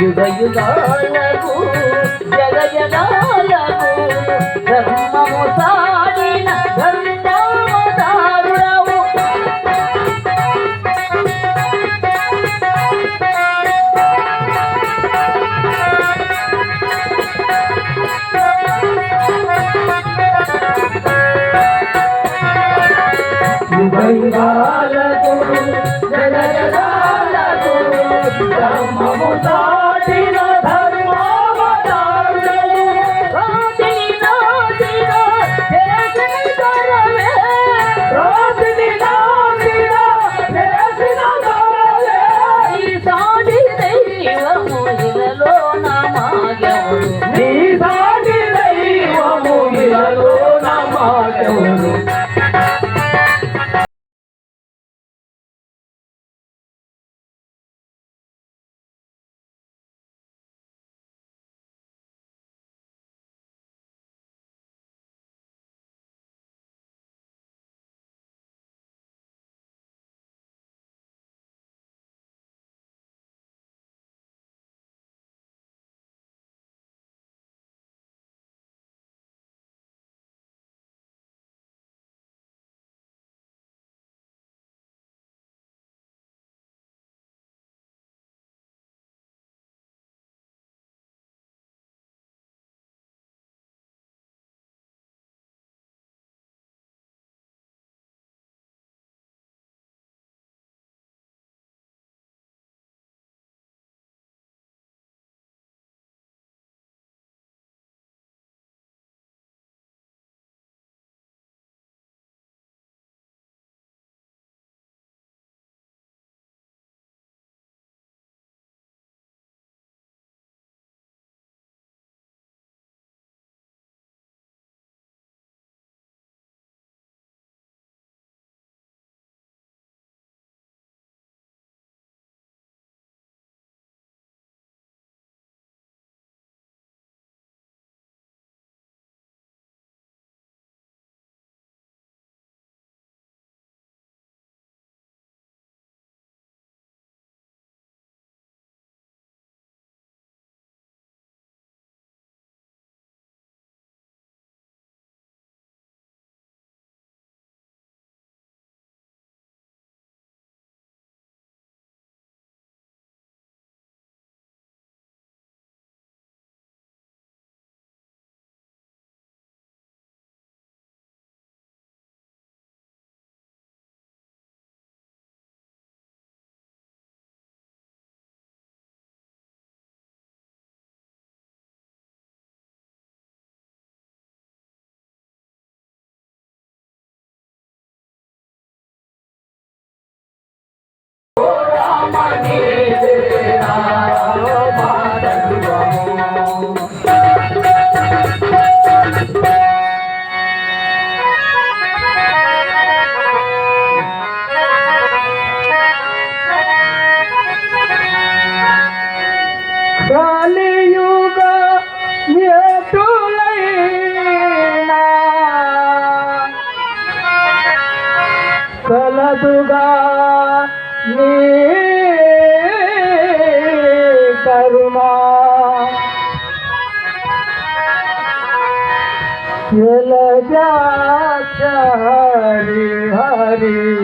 యుగ యుగాలకు జగ జగాల Oh! கருமா चल जा Hari Hari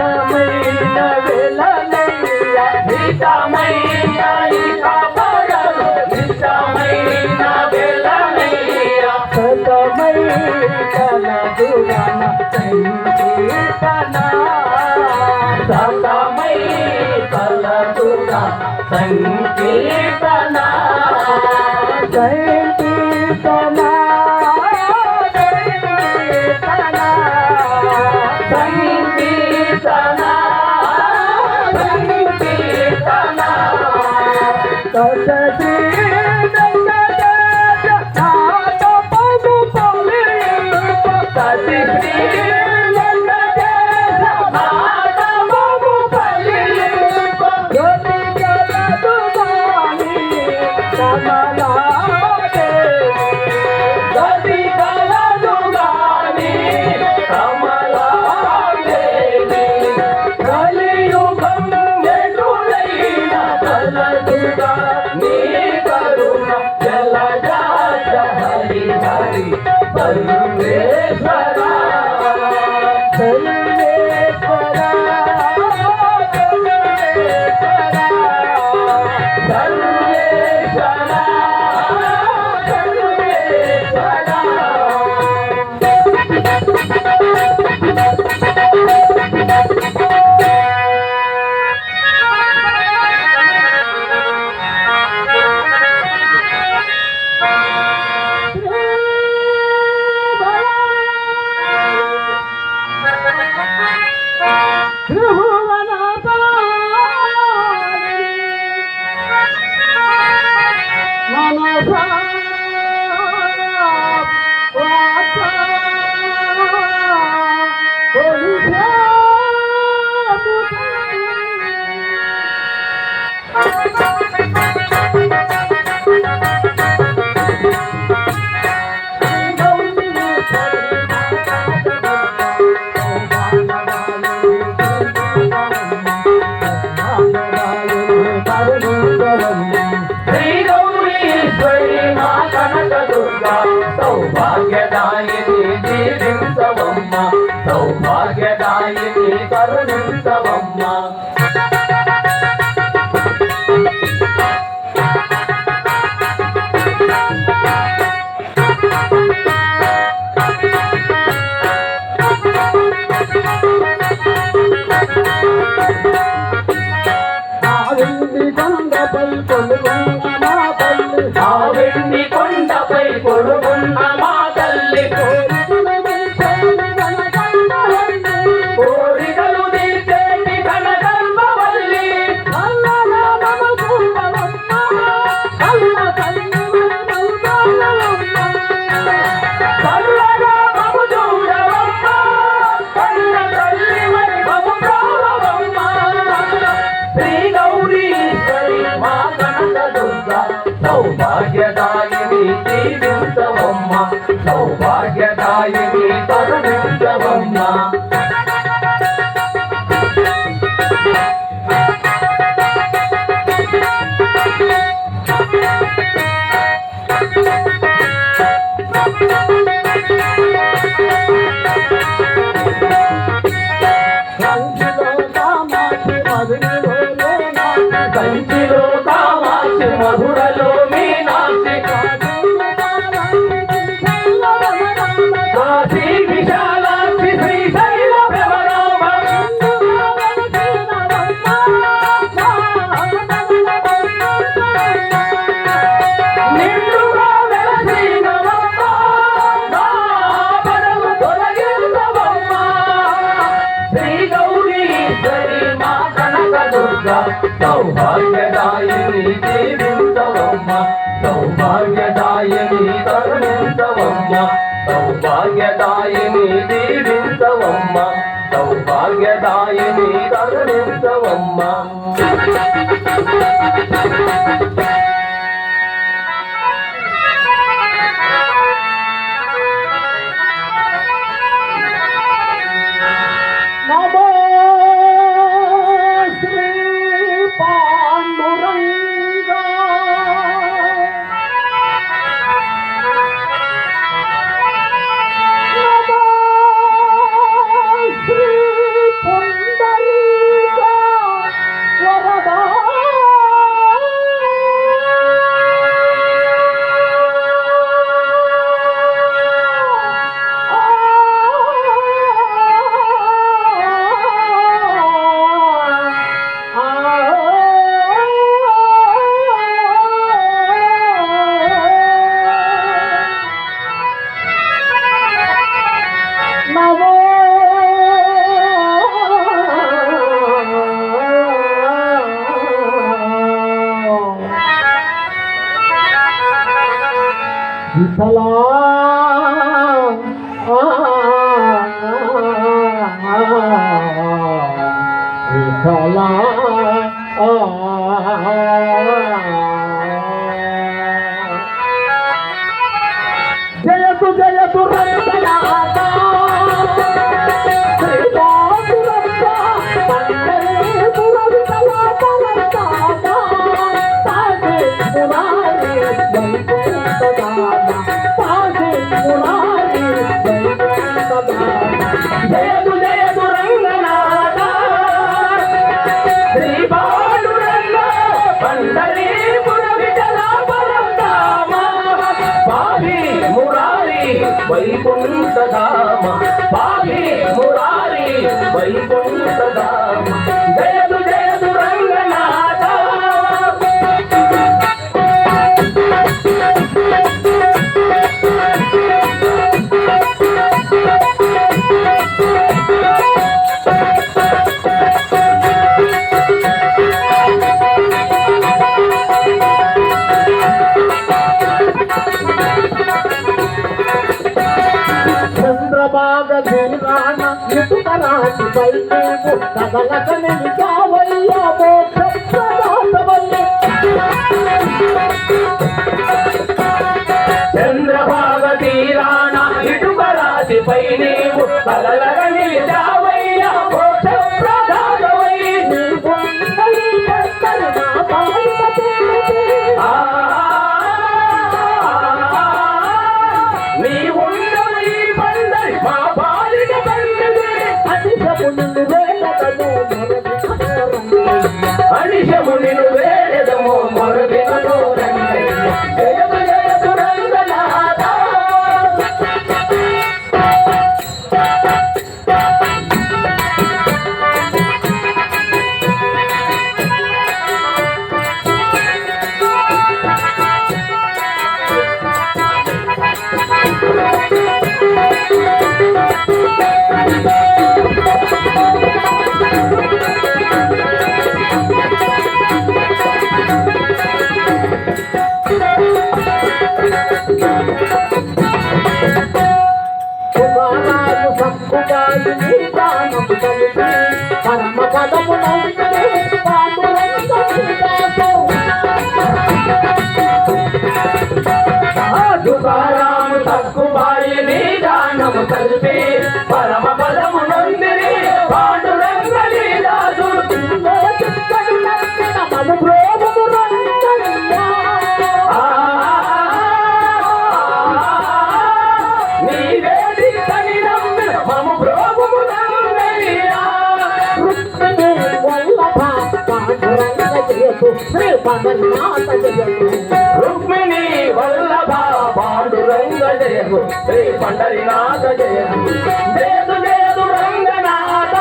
Come on. Govinda సౌభాగ్యదాయిని కరుణించవమ్మ Pandharinath సౌభాగ్యదాయని కరుణించవమ్మ సౌభాగ్యదాయని దీవించవమ్మ. సౌభాగ్యదాయని కరుణించవమ్మ Oh. వైకుంఠధామ. పాపి మురారి వైకుంఠధామ. జయ జయ పట్టుపై మేము కదలకని కావయ్యామో పెద్ద నీవు కదలక కాలి ప్రాణం కలిపి పరమ పదము దుకారాము తక్కువ దానము కలిపి రుక్మిణి వల్లభ పాండురంగ జయము శ్రీ పండరినాథ జయము లేదు లేదు రంగనాథ.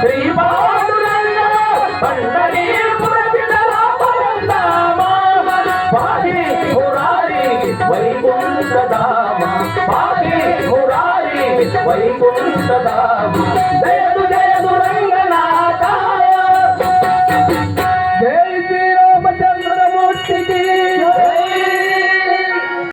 శ్రీ పాండురంగ పండరి వైకుంఠ దామ పాటి మురారి వైకుంఠ